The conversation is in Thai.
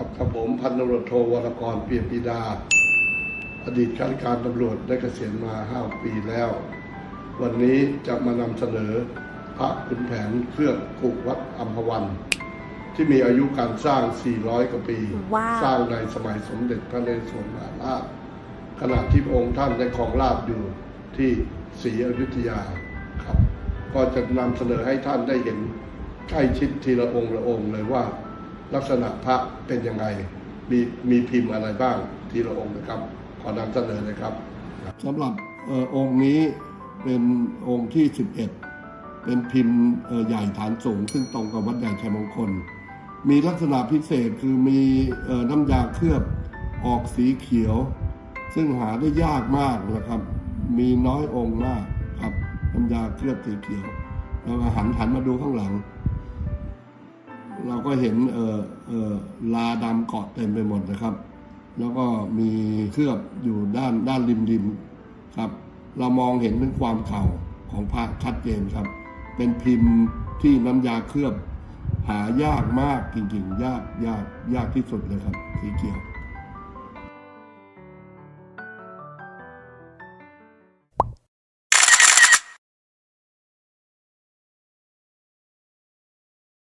ครับครับผมพันตำรวจโทวรกรเปียปีดา อดีตข้าราชการตำรวจได้เกษียณมา5ปีแล้ว วันนี้จะมานำเสนอพระขุนแผนเครื่องกุกวัดอัมพวัน ที่มีอายุการสร้าง 400 กว่าปี ว้าว สร้างในสมัยสมเด็จพระนเรศวรมหาราชขณะที่พระองค์ท่านได้ครองราชย์อยู่ที่ศรีอยุธยาครับ ก็จะนำเสนอให้ท่านได้เห็นใกล้ชิดทีละองค์ละองค์เลยว่า ลักษณะพระเป็นยังไง มีมีพิมพ์อะไรบ้างทีละองค์นะครับ ขอนำเสนอเลยครับสำหรับอองค์นี้เป็นองค์ที่ 11 เป็นพิมพ์ใหญ่ฐานสูง ซึ่งตรงกับวัดใหญ่ชัยมงคล มีลักษณะพิเศษคือมีอน้ำยาเคลือบออกสีเขียว ซึ่งหาได้ยากมากนะครับ มีน้อยองค์มากครับน้ำยาเคลือบสีเขียวแล้วหันหันมาดูข้างหลัง เราก็เห็นเออเออลาดำเกาะเต็มไปหมดนะครับ แล้วก็มีเคลือบอยู่ด้านด้านริมริมครับ เรามองเห็นเป็นความเก่าของพระชัดเจนครับ เป็นพิมพ์ที่น้ำยาเคลือบหายากมากจริงๆ ยากยากยากที่สุดเลยครับสีเขียว